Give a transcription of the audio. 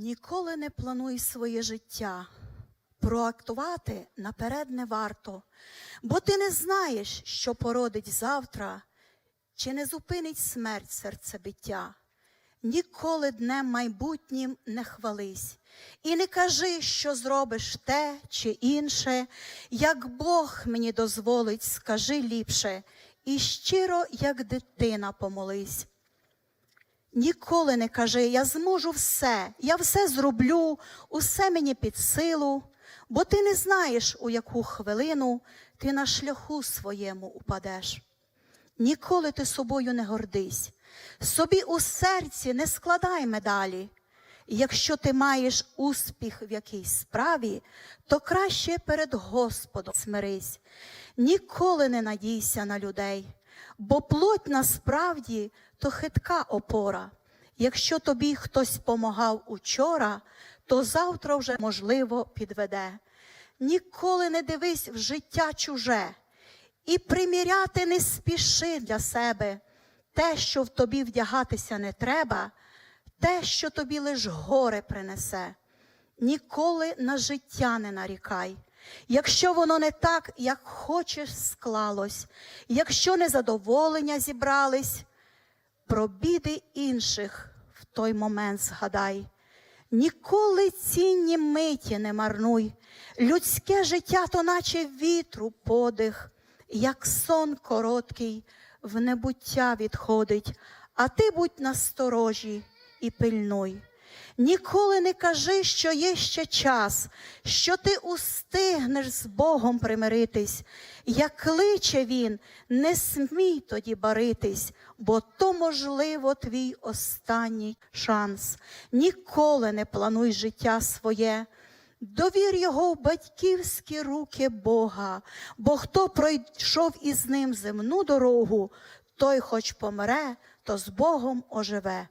Ніколи не плануй своє життя. Проактувати наперед не варто, бо ти не знаєш, що породить завтра, чи не зупинить смерть серцебиття. Ніколи днем майбутнім не хвались, і не кажи, що зробиш те чи інше, як Бог мені дозволить, скажи ліпше, і щиро, як дитина, помолись. Ніколи не кажи, я зможу все, я все зроблю, усе мені під силу, бо ти не знаєш, у яку хвилину ти на шляху своєму упадеш. Ніколи ти собою не гордись, собі у серці не складай медалі. Якщо ти маєш успіх в якійсь справі, то краще перед Господом смирись. Ніколи не надійся на людей, бо плоть насправді то хитка опора. Якщо тобі хтось помагав учора, то завтра вже можливо підведе. Ніколи не дивись в життя чуже і приміряти не спіши для себе те, що в тобі вдягатися не треба, те, що тобі лиш горе принесе. Ніколи на життя не нарікай. Якщо воно не так, як хочеш, склалось, якщо незадоволення зібрались, про біди інших в той момент згадай. Ніколи цінні миті не марнуй. Людське життя то наче вітру подих, як сон короткий в небуття відходить, а ти будь насторожі і пильнуй. Ніколи не кажи, що є ще час, що ти устигнеш з Богом примиритись. Як кличе він, не смій тоді баритись, бо то, можливо, твій останній шанс. Ніколи не плануй життя своє. Довір його в батьківські руки Бога, бо хто пройшов із ним земну дорогу, той хоч помре, то з Богом оживе.